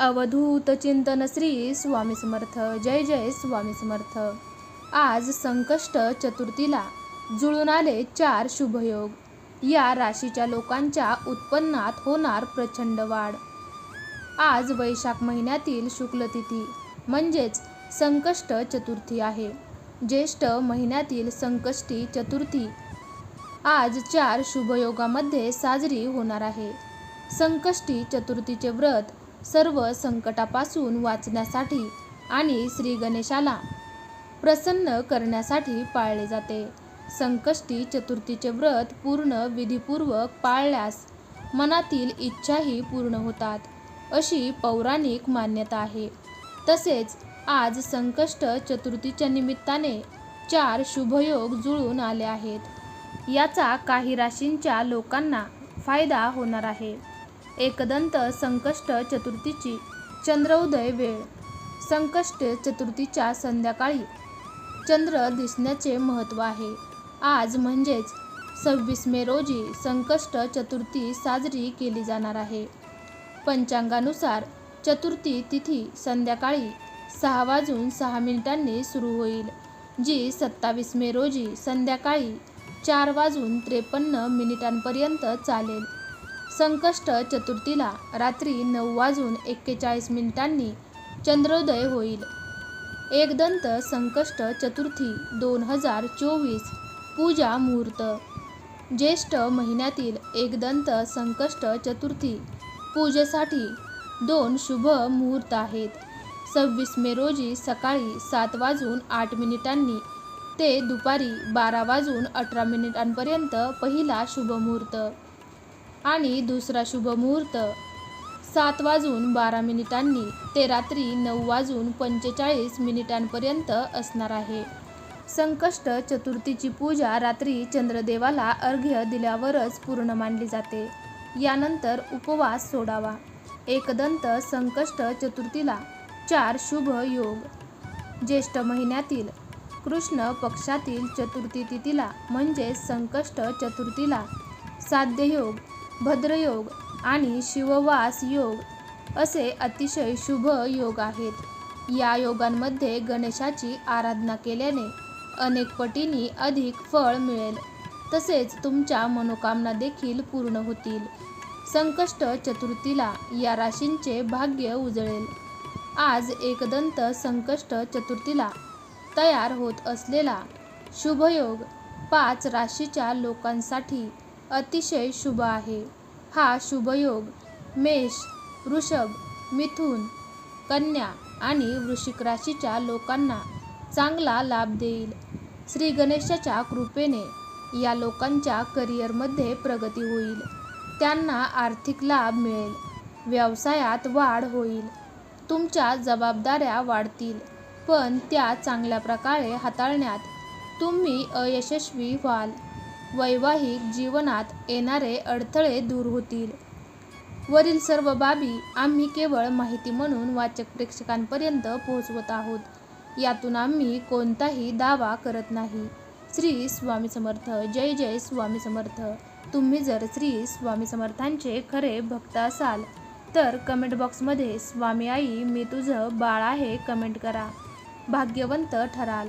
अवधूत चिंतन श्री स्वामी समर्थ. जय जय स्वामी समर्थ. आज संकष्ट चतुर्थीला जुळून आले चार शुभयोग. या राशीच्या लोकांच्या उत्पन्नात होणार प्रचंड वाढ. आज वैशाख महिन्यातील शुक्ल तिथी म्हणजेच संकष्ट चतुर्थी आहे. ज्येष्ठ महिन्यातील संकष्टी चतुर्थी आज चार शुभयोगामध्ये साजरी होणार आहे. संकष्टी चतुर्थीचे व्रत सर्व संकटापासून वाचण्यासाठी आणि श्री गणेशाला प्रसन्न करण्यासाठी पाळले जाते. संकष्टी चतुर्थीचे व्रत पूर्ण विधीपूर्वक पाळल्यास मनातील इच्छाही पूर्ण होतात अशी पौराणिक मान्यता आहे. तसेच आज संकष्ट चतुर्थीच्या निमित्ताने चार शुभयोग जुळून आले आहेत. याचा काही राशींच्या लोकांना फायदा होणार आहे. एकदंत संकष्ट चतुर्थीची चंद्रोदय वेळ. संकष्ट चतुर्थीच्या संध्याकाळी चंद्र दिसण्याचे महत्त्व आहे. आज म्हणजेच सव्वीस मे रोजी संकष्ट चतुर्थी साजरी केली जाणार आहे. पंचांगानुसार चतुर्थी तिथी संध्याकाळी सहा वाजून सहा मिनिटांनी सुरू होईल जी सत्तावीस मे रोजी संध्याकाळी चार वाजून त्रेपन्न मिनिटांपर्यंत चालेल. संकष्ट चतुर्थीला रात्री नऊ वाजून एक्केचाळीस मिनिटांनी चंद्रोदय होईल. एकदंत संकष्ट चतुर्थी दोन हजार चोवीस पूजा मुहूर्त. ज्येष्ठ महिन्यातील एकदंत संकष्ट चतुर्थी पूजेसाठी दोन शुभ मुहूर्त आहेत. सव्वीस मे रोजी सकाळी सात वाजून आठ मिनिटांनी ते दुपारी बारा वाजून अठरा मिनिटांपर्यंत पहिला शुभ मुहूर्त. आणि दुसरा शुभ मुहूर्त. सात वाजून बारा मिनिटांनी ते रात्री नऊ वाजून पंचेचाळीस मिनिटांपर्यंत असणार आहे. संकष्ट चतुर्थीची पूजा रात्री चंद्रदेवाला अर्घ्य दिल्यावरच पूर्ण मानली जाते. यानंतर उपवास सोडावा. एकदंत संकष्ट चतुर्थीला चार शुभ योग. ज्येष्ठ महिन्यातील कृष्ण पक्षातील चतुर्थी तिथीला म्हणजे संकष्ट चतुर्थीला साध्ययोग भद्रयोग आणि शिववास योग असे अतिशय शुभ योग आहेत. या योगांमध्ये गणेशाची आराधना केल्याने अनेक पटींनी अधिक फळ मिळेल. तसेच तुमच्या मनोकामना देखील पूर्ण होतील. संकष्ट चतुर्थीला या राशींचे भाग्य उजळेल. आज एकदंत संकष्ट चतुर्थीला तयार होत असलेला शुभयोग पाच राशीच्या लोकांसाठी अतिशय शुभ आहे. हा शुभयोग मेष वृषभ मिथुन कन्या आणि वृश्चिक राशीच्या लोकांना चांगला लाभ देईल. श्री गणेशाच्या कृपेने या लोकांच्या करिअरमध्ये प्रगती होईल. त्यांना आर्थिक लाभ मिळेल. व्यवसायात वाढ होईल. तुमच्या जबाबदाऱ्या वाढतील. पण त्या चांगल्या प्रकारे हाताळण्यात तुम्ही अयशस्वी व्हाल. वैवाहिक जीवनात येणारे अडथळे दूर होतील. वरील सर्व बाबी आम्ही केवळ माहिती म्हणून वाचक प्रेक्षकांपर्यंत पोहोचवत आहोत. यातून आम्ही कोणताही दावा करत नाही. श्री स्वामी समर्थ. जय जय स्वामी समर्थ. तुम्ही जर श्री स्वामी समर्थांचे खरे भक्त असाल तर कमेंट बॉक्समध्ये स्वामी आई मी तुझं बाळ आहे कमेंट करा. भाग्यवंत ठराल.